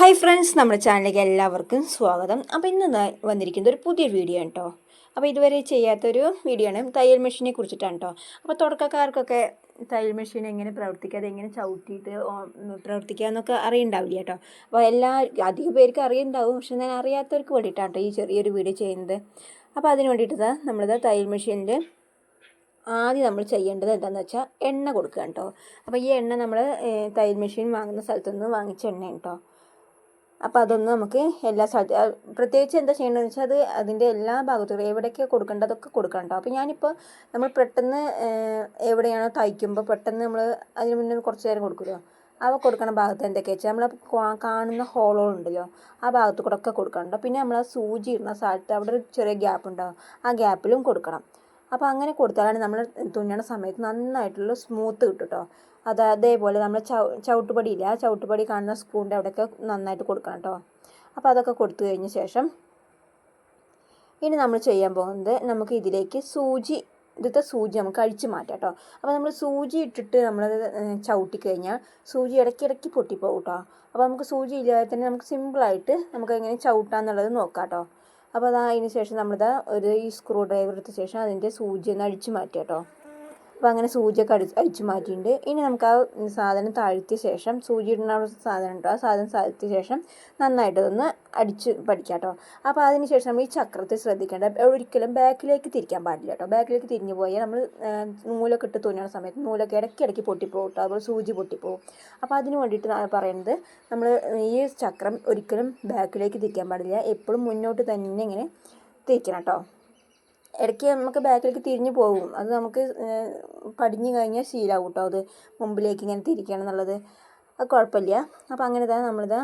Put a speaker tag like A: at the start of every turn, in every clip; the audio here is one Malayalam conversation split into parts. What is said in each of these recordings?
A: ഹായ് ഫ്രണ്ട്സ് നമ്മുടെ ചാനലിലേക്ക് എല്ലാവർക്കും സ്വാഗതം. അപ്പോൾ ഇന്ന് വന്നിരിക്കുന്നത് ഒരു പുതിയ വീഡിയോ കേട്ടോ അപ്പോൾ ഇതുവരെ ചെയ്യാത്തൊരു വീഡിയോ ആണ്. തയ്യൽ മെഷീനെ കുറിച്ചിട്ടാണ് കേട്ടോ അപ്പോൾ തുടക്കക്കാർക്കൊക്കെ തയ്യൽ മെഷീൻ എങ്ങനെ പ്രവർത്തിക്കാതെ എങ്ങനെ ചവിട്ടിയിട്ട് പ്രവർത്തിക്കുക എന്നൊക്കെ അറിയണ്ടാവില്ല കേട്ടോ അപ്പോൾ എല്ലാ അധിക പേർക്ക് അറിയുണ്ടാവും. പക്ഷെ ഞാൻ അറിയാത്തവർക്ക് വേണ്ടിയിട്ടാണ് കേട്ടോ ഈ ചെറിയൊരു വീഡിയോ ചെയ്യുന്നത്. അപ്പോൾ അതിന് വേണ്ടിയിട്ട് നമ്മളിത് തയ്യൽ മെഷീനിൽ ആദ്യം നമ്മൾ ചെയ്യേണ്ടത് എന്താണെന്ന് വെച്ചാൽ എണ്ണ കൊടുക്കുക കേട്ടോ അപ്പോൾ ഈ എണ്ണ നമ്മൾ തയ്യൽ മെഷീൻ വാങ്ങുന്ന സ്ഥലത്തുനിന്ന് വാങ്ങിച്ച എണ്ണ കേട്ടോ അപ്പോൾ അതൊന്ന് നമുക്ക് എല്ലാ സ്ഥലത്തും പ്രത്യേകിച്ച് എന്താ ചെയ്യേണ്ടതെന്ന് വെച്ചാൽ അത് അതിന്റെ എല്ലാ ഭാഗത്തും എവിടെയൊക്കെ കൊടുക്കേണ്ടതൊക്കെ കൊടുക്കണം കേട്ടോ അപ്പോൾ ഞാനിപ്പോൾ നമ്മൾ പെട്ടെന്ന് എവിടെയാണോ തയ്ക്കുമ്പോൾ പെട്ടെന്ന് നമ്മൾ അതിന് മുന്നേ കുറച്ച് നേരം കൊടുക്കുമല്ലോ അവ കൊടുക്കണ ഭാഗത്ത് എന്തൊക്കെയാ വെച്ചാൽ നമ്മൾ കാണുന്ന ഹോളുകളുണ്ടല്ലോ ആ ഭാഗത്ത് കൂടെ ഒക്കെ കൊടുക്കണം പിന്നെ നമ്മൾ ആ സൂചി ഇടുന്ന സ്ഥലത്ത് അവിടെ ഒരു ചെറിയ ഗ്യാപ്പ് ഉണ്ടാവും ആ ഗ്യാപ്പിലും കൊടുക്കണം. അപ്പോൾ അങ്ങനെ കൊടുത്താലാണ് നമ്മൾ തുന്നണ സമയത്ത് നന്നായിട്ടുള്ള സ്മൂത്ത് കിട്ടും കേട്ടോ അത് അതേപോലെ നമ്മൾ ചൗ ചവിട്ടുപടിയില്ല ആ ചവിട്ടുപടി കാണുന്ന സ്പൂണിന്റെ അവിടെയൊക്കെ നന്നായിട്ട് കൊടുക്കണം കേട്ടോ. അപ്പോൾ അതൊക്കെ കൊടുത്തു കഴിഞ്ഞ ശേഷം ഇനി നമ്മൾ ചെയ്യാൻ പോകുന്നത് നമുക്ക് ഇതിലേക്ക് സൂചി ഇതിലത്തെ സൂചി നമുക്ക് അഴിച്ചു മാറ്റാം കേട്ടോ. അപ്പോൾ നമ്മൾ സൂചി ഇട്ടിട്ട് നമ്മൾ ചവിട്ടി കഴിഞ്ഞാൽ സൂചി ഇടയ്ക്കിടയ്ക്ക് പൊട്ടിപ്പോകും കേട്ടോ. അപ്പോൾ നമുക്ക് സൂചി ഇല്ലാതെ തന്നെ നമുക്ക് സിമ്പിളായിട്ട് നമുക്ക് എങ്ങനെ ചവിട്ടാന്നുള്ളത് നോക്കാം കേട്ടോ. അപ്പോൾ അതാ അതിന് ശേഷം നമ്മളിത് ഒരു ഈ സ്ക്രൂ ഡ്രൈവർ എടുത്ത ശേഷം അതിന്റെ സൂചി ഒന്ന് അഴിച്ചു മാറ്റാം കേട്ടോ. അപ്പോൾ അങ്ങനെ സൂചിയൊക്കെ അടി അഴിച്ചു മാറ്റിയിട്ടുണ്ട്. ഇനി നമുക്ക് ആ സാധനം താഴ്ത്തിയ ശേഷം സൂചി ഇടുന്ന സാധനം ഉണ്ടോ ആ സാധനം താഴ്ത്തിയ ശേഷം നന്നായിട്ട് ഒന്ന് അടിച്ച് പഠിക്കാം കേട്ടോ അപ്പോൾ അതിന് ശേഷം നമ്മൾ ഈ ചക്രത്തിൽ ശ്രദ്ധിക്കേണ്ട. ഒരിക്കലും ബാക്കിലേക്ക് തിരിക്കാൻ പാടില്ല കേട്ടോ. ബാക്കിലേക്ക് തിരിഞ്ഞു പോയാൽ നമ്മൾ നൂലൊക്കെ ഇട്ട് തുന്നുന്ന സമയത്ത് നൂലൊക്കെ ഇടയ്ക്ക് ഇടയ്ക്ക് പൊട്ടിപ്പോകും കേട്ടോ. അതുപോലെ സൂചി പൊട്ടിപ്പോകും അപ്പോൾ അതിന് വേണ്ടിയിട്ട് പറയുന്നത് നമ്മൾ ഈ ചക്രം ഒരിക്കലും ബാക്കിലേക്ക് തിരിക്കാൻ പാടില്ല. എപ്പോഴും മുന്നോട്ട് തന്നെ ഇങ്ങനെ തിരിക്കണം കേട്ടോ. ഇടയ്ക്ക് നമുക്ക് ബാക്കിലേക്ക് തിരിഞ്ഞു പോകും. അത് നമുക്ക് പടിഞ്ഞു കഴിഞ്ഞാൽ ശീലമാവും കേട്ടോ അത് മുമ്പിലേക്ക് ഇങ്ങനെ തിരിക്കണം എന്നുള്ളത്. അത് കുഴപ്പമില്ല. അപ്പോൾ അങ്ങനെ തന്നെ നമ്മളിതാ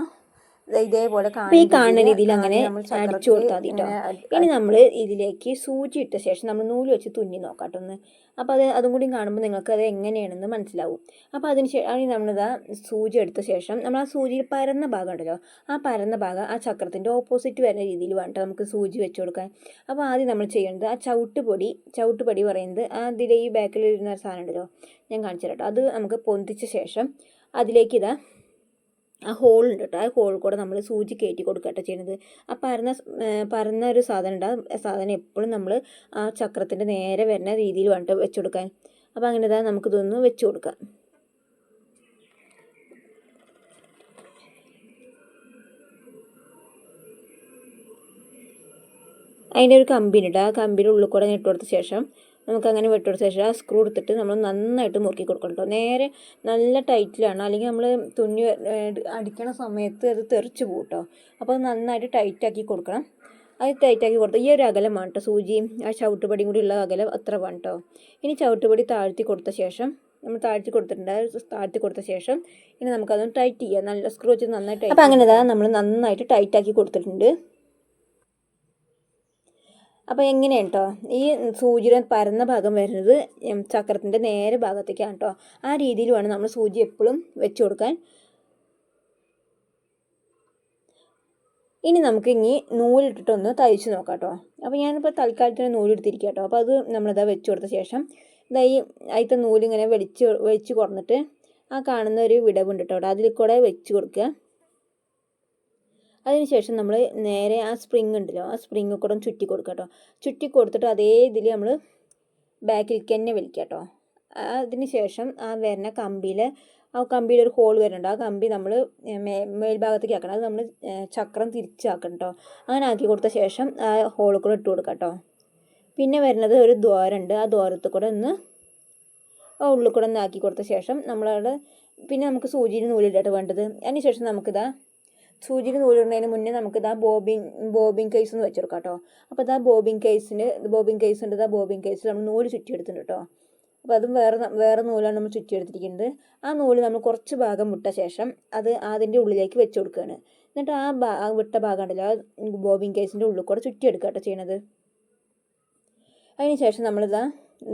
A: ഇതേപോലെ
B: അപ്പോൾ ഈ കാണുന്ന രീതിയിൽ അങ്ങനെ അടിച്ചു കൊടുത്താൽ മതി കേട്ടോ ഇനി നമ്മൾ ഇതിലേക്ക് സൂചി ഇട്ട ശേഷം നമ്മൾ നൂൽ വെച്ച് തുന്നി നോക്കാം കേട്ടോ ഒന്ന്. അപ്പോൾ അത് അതും കൂടി കാണുമ്പോൾ നിങ്ങൾക്ക് അത് എങ്ങനെയാണെന്ന് മനസ്സിലാവും. അപ്പോൾ അതിന് ശേഷം നമ്മളിതാ സൂചി എടുത്ത ശേഷം നമ്മൾ ആ സൂചിയിൽ പരന്ന ഭാഗം ഉണ്ടല്ലോ ആ പരന്ന ഭാഗം ആ ചക്രത്തിന്റെ ഓപ്പോസിറ്റ് വരുന്ന രീതിയിൽ വേണ്ട നമുക്ക് സൂചി വെച്ച് കൊടുക്കാൻ. അപ്പോൾ ആദ്യം നമ്മൾ ചെയ്യേണ്ടത് ആ ചവിട്ടുപൊടി ചവിട്ടുപൊടി പറയുന്നത് ആ ഇതിലെ ഈ ബാക്കിൽ ഇരുന്ന സാധനം ഉണ്ടല്ലോ ഞാൻ കാണിച്ചു തരാം കേട്ടോ അത് നമുക്ക് പൊന്തിച്ച ശേഷം അതിലേക്ക് ഇതാ ആ ഹോൾ ഉണ്ട് കേട്ടോ ആ ഹോൾ കൂടെ നമ്മൾ സൂചി കയറ്റി കൊടുക്കട്ടെ ചെയ്യുന്നത് ആ പരന്ന പരന്ന ഒരു സാധനം ഉണ്ട് ആ സാധനം എപ്പോഴും നമ്മൾ ആ ചക്രത്തിന്റെ നേരെ വരുന്ന രീതിയിൽ വേണ്ട വെച്ച് കൊടുക്കാൻ. അപ്പോൾ അങ്ങനെ തന്നെ നമുക്കിതൊന്ന് വെച്ച് കൊടുക്കാം. അതിന്റെ ഒരു കമ്പിനുണ്ട് ആ കമ്പിന്റെ ഉള്ളിൽ കൂടെ ഇട്ട് കൊടുത്ത ശേഷം നമുക്ക് അങ്ങനെ വെട്ടുകൊടുത്ത ശേഷം ആ സ്ക്രൂ എടുത്തിട്ട് നമ്മൾ നന്നായിട്ട് മുറുക്കി കൊടുക്കണം കേട്ടോ നേരെ നല്ല ടൈറ്റിലാണ് അല്ലെങ്കിൽ നമ്മൾ തുന്നി അടിക്കണ സമയത്ത് അത് തെറിച്ച് പോകും കേട്ടോ അപ്പോൾ അത് നന്നായിട്ട് ടൈറ്റാക്കി കൊടുക്കണം. അത് ടൈറ്റാക്കി കൊടുത്ത് ഈ ഒരു അകലം വേണം കേട്ടോ സൂചിയും ആ ചവിട്ടുപടിയും കൂടി ഉള്ള അകലം അത്ര വേണം കേട്ടോ ഇനി ചവിട്ടുപടി താഴ്ത്തി കൊടുത്ത ശേഷം നമ്മൾ താഴ്ത്തി കൊടുത്തിട്ടുണ്ട്. താഴ്ത്തി കൊടുത്ത ശേഷം ഇനി നമുക്കതൊന്ന് ടൈറ്റ് ചെയ്യാം. നല്ല സ്ക്രൂ വെച്ച് നന്നായിട്ട് അപ്പോൾ അങ്ങനെ നമ്മൾ നന്നായിട്ട് ടൈറ്റാക്കി കൊടുത്തിട്ടുണ്ട്. അപ്പോൾ എങ്ങനെയാണ് കേട്ടോ ഈ സൂചിയുടെ പരന്ന ഭാഗം വരുന്നത് ചക്രത്തിന്റെ നേരെ ഭാഗത്തേക്കാണ് കേട്ടോ ആ രീതിയിൽ വേണം നമ്മൾ സൂചി എപ്പോഴും വെച്ച് കൊടുക്കാൻ. ഇനി നമുക്ക് ഇനി നൂലിട്ടിട്ടൊന്ന് തയ്ച്ച് നോക്കാം കേട്ടോ അപ്പോൾ ഞാനിപ്പോൾ തൽക്കാലത്തിന് നൂലെടുത്തിരിക്കുക കേട്ടോ അപ്പോൾ അത് നമ്മളിതാ വെച്ച് കൊടുത്ത ശേഷം ഇതാ ഈ അതിലത്തെ നൂലിങ്ങനെ വെളിച്ച് വെച്ച് കുറഞ്ഞിട്ട് ആ കാണുന്ന ഒരു വിടവുണ്ട് കേട്ടോ അതിൽ കൂടെ വെച്ച് കൊടുക്കുക. അതിനുശേഷം നമ്മൾ നേരെ ആ സ്പ്രിങ് ഉണ്ടല്ലോ ആ സ്പ്രിങ് കൂടെ ചുറ്റി കൊടുക്കുക കേട്ടോ ചുറ്റി കൊടുത്തിട്ട് അതേ ഇതിൽ നമ്മൾ ബാക്കിലേക്ക് തന്നെ വലിക്കുക കേട്ടോ അതിന് ശേഷം ആ വരുന്ന കമ്പിയിൽ ആ കമ്പിയിൽ ഒരു ഹോൾ വരുന്നുണ്ട്. ആ കമ്പി നമ്മൾ മേ മേൽഭാഗത്തേക്ക് ആക്കണം. അത് നമ്മൾ ചക്രം തിരിച്ചാക്കണം കേട്ടോ അങ്ങനെ ആക്കി കൊടുത്ത ശേഷം ആ ഹോളിൽ കൂടെ ഇട്ട് കൊടുക്കുക കേട്ടോ പിന്നെ വരുന്നത് ഒരു ദ്വാരമുണ്ട് ആ ദ്വാരത്തിൽ കൂടെ ഒന്ന് ആ ഉള്ളിൽ കൂടെ ഒന്ന് ആക്കി കൊടുത്ത ശേഷം നമ്മളവിടെ പിന്നെ നമുക്ക് സൂചിയിൽ നൂലിടാട്ട് വേണ്ടത്. അതിന് ശേഷം നമുക്കിതാ സൂചിയിൽ നൂലിടുന്നതിന് മുന്നേ നമുക്ക് ഇതാ ബോബിൻ ബോബിൻ കേസ് എന്ന് വെച്ചെടുക്കാം കേട്ടോ. അപ്പോൾ ഇതാ ബോബിൻ കേസിന് ബോബിൻ കേസ് ഉണ്ട് ഇതാ ബോബിൻ കേസിൽ നമ്മൾ നൂൽ ചുറ്റിയെടുത്തിട്ടുണ്ട് കേട്ടോ. അപ്പോൾ അതും വേറെ വേറെ നൂലാണ് നമ്മൾ ചുറ്റിയെടുത്തിരിക്കുന്നത്. ആ നൂൽ നമ്മൾ കുറച്ച് ഭാഗം വിട്ട ശേഷം അത് അതിന്റെ ഉള്ളിലേക്ക് വെച്ച് കൊടുക്കുകയാണ്. എന്നിട്ട് ആ ഭാ വിട്ട ഭാഗം ഉണ്ടല്ലോ ബോബിൻ കേസിന്റെ ഉള്ളിൽ കൂടെ ചുറ്റിയെടുക്കുക കേട്ടോ ചെയ്യണത്. അതിന് ശേഷം നമ്മളിതാ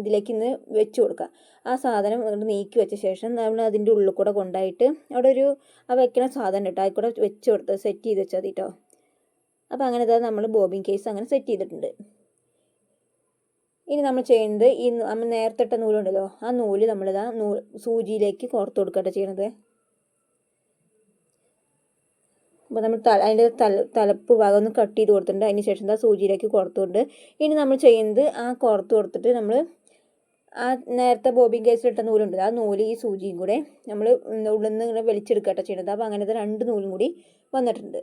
B: ഇതിലേക്ക് ഇന്ന് വെച്ച് കൊടുക്കുക. ആ സാധനം അങ്ങോട്ട് നീക്കി വെച്ച ശേഷം നമ്മൾ അതിന്റെ ഉള്ളിൽ കൂടെ കൊണ്ടായിട്ട് അവിടെ ഒരു ആ വെക്കണ സാധനം ഇട്ടോ അതിൽ കൂടെ വെച്ച് കൊടുത്ത് സെറ്റ് ചെയ്ത് വെച്ചാൽ കേട്ടോ. അപ്പോൾ അങ്ങനെ ഇതാ നമ്മൾ ബോബിൻ കേസ് അങ്ങനെ സെറ്റ് ചെയ്തിട്ടുണ്ട്. ഇനി നമ്മൾ ചെയ്യുന്നത് ഈ നമ്മൾ നേരത്തെ ഇട്ട നൂലുണ്ടല്ലോ. ആ നൂൽ നമ്മളിതാ നൂ സൂചിയിലേക്ക് കോർത്ത് കൊടുക്കട്ടെ ചെയ്യണത്. അപ്പോൾ നമ്മൾ തല അതിന്റെ തല തലപ്പ് ഭാഗം ഒന്ന് കട്ട് ചെയ്ത് കൊടുത്തിട്ടുണ്ട്. അതിന് ശേഷം ദാ സൂചിയിലേക്ക് കോർത്തുകൊണ്ട് ഇനി നമ്മൾ ചെയ്യുന്നത് ആ കോർത്ത് കൊടുത്തിട്ട് നമ്മൾ ആ നേരത്തെ ബോബിൻ കേസിലിട്ട നൂലുണ്ട്. ആ നൂൽ ഈ സൂചിയും കൂടെ നമ്മൾ ഉള്ളിൽ നിന്ന് ഇങ്ങനെ വലിച്ചെടുക്കട്ടെ ചെയ്യുന്നത് അപ്പോൾ അങ്ങനത്തെ രണ്ട് നൂലും കൂടി വന്നിട്ടുണ്ട്.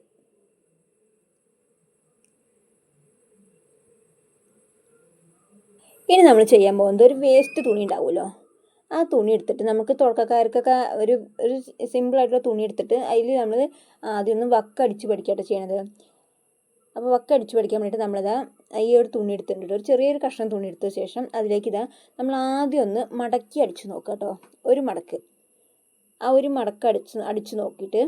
B: ഇനി നമ്മൾ ചെയ്യാൻ പോകുന്നത് ഒരു വേസ്റ്റ് തുണി ഉണ്ടാവുമല്ലോ? ആ തുണി എടുത്തിട്ട് നമുക്ക് തുടക്കക്കാർക്കൊക്കെ ഒരു ഒരു സിമ്പിളായിട്ടുള്ള തുണി എടുത്തിട്ട് അതിൽ നമ്മൾ ആദ്യം ഒന്ന് വക്കടിച്ച് പഠിക്കട്ടെ ചെയ്യണത്. അപ്പോൾ വക്കടിച്ച് പഠിക്കാൻ വേണ്ടിയിട്ട് നമ്മളിതാ ഈ ഒരു തുണി എടുത്തിട്ടുണ്ട്. ഒരു ചെറിയൊരു കഷ്ണം തുണി എടുത്ത ശേഷം അതിലേക്ക് ഇതാ നമ്മൾ ആദ്യം ഒന്ന് മടക്കി അടിച്ച് നോക്കുക കേട്ടോ. ഒരു മടക്ക്. ആ ഒരു മടക്ക് അടിച്ച് അടിച്ച് നോക്കിയിട്ട്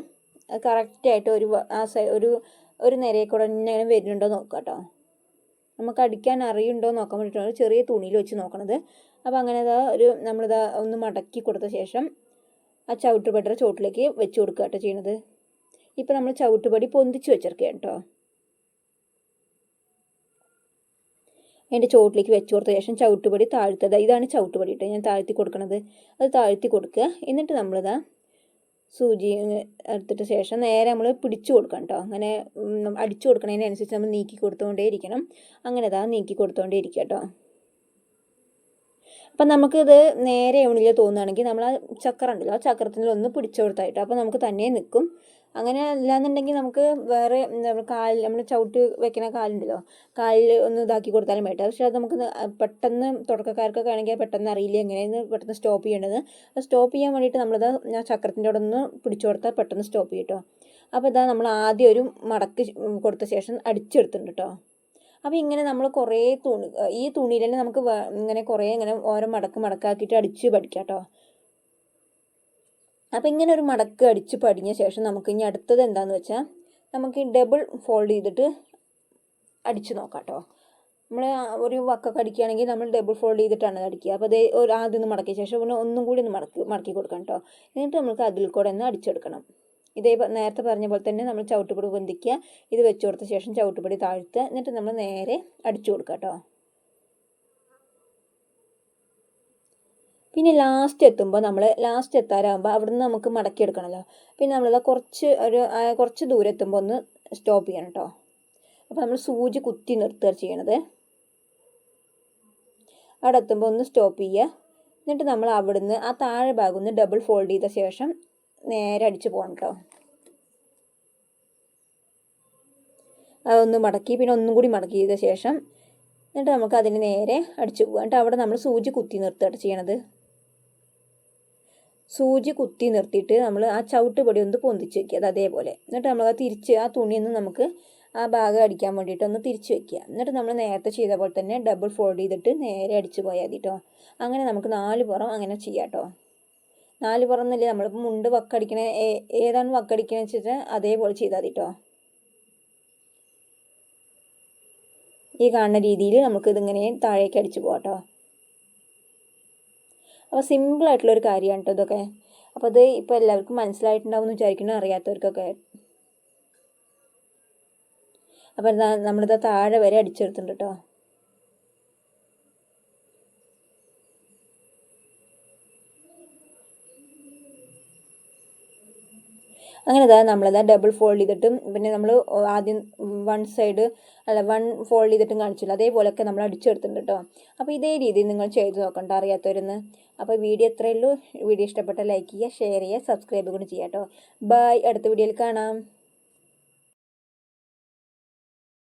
B: കറക്റ്റായിട്ട് ഒരു ആ സൈ ഒരു ഒരു നിരയെ കൂടെ ഇങ്ങനെ വരുന്നുണ്ടോ നോക്കുക കേട്ടോ. നമുക്ക് അടിക്കാൻ അറിയുണ്ടോ നോക്കാൻ വേണ്ടിയിട്ടാണ് ചെറിയ തുണിയിൽ വെച്ച് നോക്കണത്. അപ്പോൾ അങ്ങനെ ഇതാ ഒരു നമ്മളിതാ ഒന്ന് മടക്കി കൊടുത്ത ശേഷം ആ ചവിട്ടുപടിയുടെ ചോട്ടിലേക്ക് വെച്ച് കൊടുക്കുക കേട്ടോ ചെയ്യണത്. ഇപ്പം നമ്മൾ ചവിട്ടുപടി പൊന്തിച്ച് വെച്ചിരിക്കുകയാണ് കേട്ടോ അതിന്റെ ചോട്ടിലേക്ക് വെച്ച് കൊടുത്ത ശേഷം ചവിട്ടുപടി താഴ്ത്തത് ഇതാണ് ചവിട്ടുപടി കേട്ടോ ഞാൻ താഴ്ത്തി കൊടുക്കണത്. അത് താഴ്ത്തി കൊടുക്കുക. എന്നിട്ട് നമ്മളിതാ സൂചി എടുത്തിട്ട് ശേഷം നേരെ നമ്മൾ പിടിച്ചു കൊടുക്കണം കേട്ടോ അങ്ങനെ അടിച്ചു കൊടുക്കണതിനനുസരിച്ച് നമ്മൾ നീക്കി കൊടുത്തുകൊണ്ടേ ഇരിക്കണം അങ്ങനെ ഇതാ നീക്കി കൊടുത്തുകൊണ്ടേ ഇരിക്കുക കേട്ടോ അപ്പം നമുക്കിത് നേരെ എവണില്ല തോന്നുകയാണെങ്കിൽ നമ്മൾ ആ ചക്രം ഉണ്ടല്ലോ ആ ചക്രത്തിൽ ഒന്ന് പിടിച്ചു കൊടുത്തായിട്ട് അപ്പോൾ നമുക്ക് തന്നെ നിൽക്കും അങ്ങനെ അല്ലാന്നുണ്ടെങ്കിൽ നമുക്ക് വേറെ കാലിൽ നമ്മൾ ചവിട്ട് വെക്കുന്ന കാലുണ്ടല്ലോ കാലിൽ ഒന്ന് ഇതാക്കി കൊടുത്താലും വേണ്ട. പക്ഷേ അത് നമുക്ക് പെട്ടെന്ന് തുടക്കക്കാർക്കൊക്കെ ആണെങ്കിൽ പെട്ടെന്ന് അറിയില്ല എങ്ങനെയാണ് പെട്ടെന്ന് സ്റ്റോപ്പ് ചെയ്യേണ്ടത്. അത് സ്റ്റോപ്പ് ചെയ്യാൻ വേണ്ടിയിട്ട് നമ്മളത് ആ ചക്രത്തിന്റെ അവിടെ ഒന്ന് പിടിച്ചു കൊടുത്താൽ പെട്ടെന്ന് സ്റ്റോപ്പ് ചെയ്യും കേട്ടോ അപ്പോൾ ഇതാ നമ്മൾ ആദ്യം ഒരു മടക്ക് കൊടുത്ത ശേഷം അടിച്ചെടുത്തിട്ടുണ്ട് കേട്ടോ അപ്പോൾ ഇങ്ങനെ നമ്മൾ കുറേ തുണി ഈ തുണിയിൽ തന്നെ നമുക്ക് ഇങ്ങനെ കുറേ ഇങ്ങനെ ഓരോ മടക്ക് മടക്കാക്കിയിട്ട് അടിച്ച് പഠിക്കാം കേട്ടോ അപ്പോൾ ഇങ്ങനെ ഒരു മടക്ക് അടിച്ച് പഠിഞ്ഞ ശേഷം നമുക്ക് ഇനി അടുത്തത് എന്താണെന്ന് വെച്ചാൽ നമുക്ക് ഡബിൾ ഫോൾഡ് ചെയ്തിട്ട് അടിച്ച് നോക്കാം കേട്ടോ നമ്മൾ ഒരു വക്കൊക്കെ അടിക്കുകയാണെങ്കിൽ നമ്മൾ ഡബിൾ ഫോൾഡ് ചെയ്തിട്ടാണ് അടിക്കുക. അപ്പോൾ അത് ഒരു ആദ്യം ഒന്ന് മടക്കിയ ശേഷം പിന്നെ ഒന്നും കൂടി ഒന്ന് മടക്കി മടക്കി കൊടുക്കണം കേട്ടോ എന്നിട്ട് നമുക്ക് അതിൽ കൂടെ ഒന്ന് അടിച്ചെടുക്കണം. ഇതേ നേരത്തെ പറഞ്ഞ പോലെ തന്നെ നമ്മൾ ചവിട്ടുപൊടി ബന്ധിക്കുക ഇത് വെച്ച് കൊടുത്ത ശേഷം ചവിട്ടുപൊടി താഴ്ത്തുക. എന്നിട്ട് നമ്മൾ നേരെ അടിച്ചു കൊടുക്കുക കേട്ടോ. പിന്നെ ലാസ്റ്റ് എത്തുമ്പോൾ നമ്മൾ ലാസ്റ്റ് എത്താറാകുമ്പോൾ അവിടുന്ന് നമുക്ക് മടക്കിയെടുക്കണമല്ലോ പിന്നെ നമ്മളത് കുറച്ച് ഒരു കുറച്ച് ദൂരം എത്തുമ്പോൾ ഒന്ന് സ്റ്റോപ്പ് ചെയ്യണം കേട്ടോ. അപ്പോൾ നമ്മൾ സൂചി കുത്തി നിർത്തുക ചെയ്യണത്. അവിടെ എത്തുമ്പോൾ ഒന്ന് സ്റ്റോപ്പ് ചെയ്യുക. എന്നിട്ട് നമ്മൾ അവിടുന്ന് ആ താഴെ ഭാഗം ഒന്ന് ഡബിൾ ഫോൾഡ് ചെയ്ത ശേഷം നേരെ അടിച്ച് പോകണം കേട്ടോ അതൊന്ന് മടക്കി പിന്നെ ഒന്നും കൂടി മടക്കി ചെയ്ത ശേഷം എന്നിട്ട് നമുക്ക് അതിന് നേരെ അടിച്ചു പോകാം. എന്നിട്ട് അവിടെ നമ്മൾ സൂചി കുത്തി നിർത്തുകയാണ് ചെയ്യണത്. സൂചി കുത്തി നിർത്തിയിട്ട് നമ്മൾ ആ ചവിട്ട് പൊടി ഒന്ന് പൊന്തിച്ച് വെക്കുക അത് അതേപോലെ. എന്നിട്ട് നമ്മൾ ആ തിരിച്ച് ആ തുണിയൊന്ന് നമുക്ക് ആ ഭാഗം അടിക്കാൻ വേണ്ടിയിട്ട് ഒന്ന് തിരിച്ച് വെക്കുക. എന്നിട്ട് നമ്മൾ നേരത്തെ ചെയ്ത പോലെ തന്നെ ഡബിൾ ഫോൾഡ് ചെയ്തിട്ട് നേരെ അടിച്ച് പോയാൽ മതി കേട്ടോ അങ്ങനെ നമുക്ക് നാല് പുറം അങ്ങനെ ചെയ്യാം കേട്ടോ നാല് പുറന്നല്ലേ? നമ്മളിപ്പോൾ മുണ്ട് വക്കടിക്കണ ഏതാണ് വക്കടിക്കണ വെച്ചിട്ട് അതേപോലെ ചെയ്താൽ മതി കേട്ടോ ഈ കാണുന്ന രീതിയിൽ നമുക്ക് ഇതിങ്ങനെ താഴേക്ക് അടിച്ച് പോകാം കേട്ടോ അപ്പോൾ സിമ്പിളായിട്ടുള്ളൊരു കാര്യമാണ് കേട്ടോ ഇതൊക്കെ. അപ്പോൾ ഇത് ഇപ്പോൾ എല്ലാവർക്കും മനസ്സിലായിട്ടുണ്ടാവും എന്ന് വിചാരിക്കുന്നു അറിയാത്തവർക്കൊക്കെ. അപ്പോൾ നമ്മളിതാ താഴെ വരെ അടിച്ചെടുത്തിട്ടുണ്ട് കേട്ടോ അങ്ങനെ ഇതാ നമ്മളിതാ ഡബിൾ ഫോൾഡ് ചെയ്തിട്ടും പിന്നെ നമ്മൾ ആദ്യം വൺ സൈഡ് അല്ല വൺ ഫോൾഡ് ചെയ്തിട്ടും കാണിച്ചില്ല. അതേപോലെയൊക്കെ നമ്മൾ അടിച്ചെടുത്തിട്ടുണ്ട് കേട്ടോ അപ്പോൾ ഇതേ രീതിയിൽ നിങ്ങൾ ചെയ്ത് നോക്കണ്ട അറിയാത്തവരെന്ന്. അപ്പോൾ വീഡിയോ എത്രയേ ഉള്ളൂ. വീഡിയോ ഇഷ്ടപ്പെട്ട ലൈക്ക് ചെയ്യുക ഷെയർ ചെയ്യുക സബ്സ്ക്രൈബ് കൂടി ചെയ്യാം കേട്ടോ ബൈ അടുത്ത വീഡിയോയിൽ കാണാം.